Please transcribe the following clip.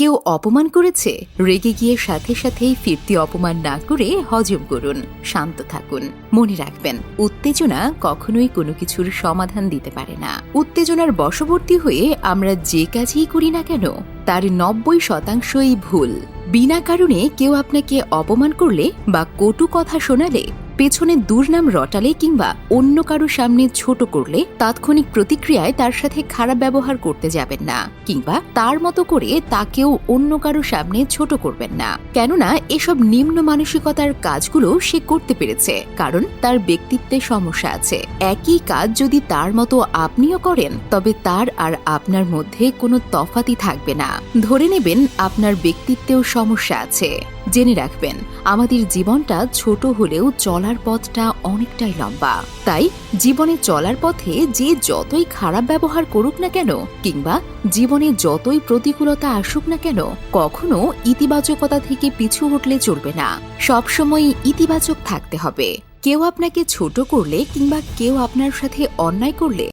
কেউ অপমান করেছে, রেগে গিয়ে সাথে সাথেই ফিরতি অপমান না করে হজম করুন, শান্ত থাকুন। মনে রাখবেন, উত্তেজনা কখনোই কোনো কিছুর সমাধান দিতে পারে না। উত্তেজনার বশবর্তী হয়ে আমরা যে কাজই করি না কেন, তার নব্বই শতাংশই ভুল। বিনা কারণে কেউ আপনাকে অপমান করলে বা কটু কথা শোনালে পেছনে দুর্নাম রটালে কিংবা অন্য কারও সামনে ছোট করলে তাৎক্ষণিক প্রতিক্রিয়ায় তার সাথে খারাপ ব্যবহার করতে যাবেন না, কিংবা তার মতো করে তাকেও অন্য কারও সামনে ছোট করবেন না। কেননা এসব নিম্ন মানসিকতার কাজগুলো সে করতে পেরেছে, কারণ তার ব্যক্তিত্বে সমস্যা আছে। একই কাজ যদি তার মতো আপনিও করেন, তবে তার আর আপনার মধ্যে কোনো তফাতি থাকবে না। ধরে নেবেন, আপনার ব্যক্তিত্বেও সমস্যা আছে। জেনে রাখবেন, আমাদের জীবনটা ছোট হলেও চলার পথটা অনেকটাই লম্বা। তাই জীবনে চলার পথে যে যতই খারাপ ব্যবহার করুক না কেন, কিংবা জীবনে যতই প্রতিকূলতা আসুক না কেন, কখনো ইতিবাচকতা থেকে পিছু হটলে চলবে না। সবসময় ইতিবাচক থাকতে হবে। কেউ আপনাকে ছোট করলে কিংবা কেউ আপনার সাথে অন্যায় করলে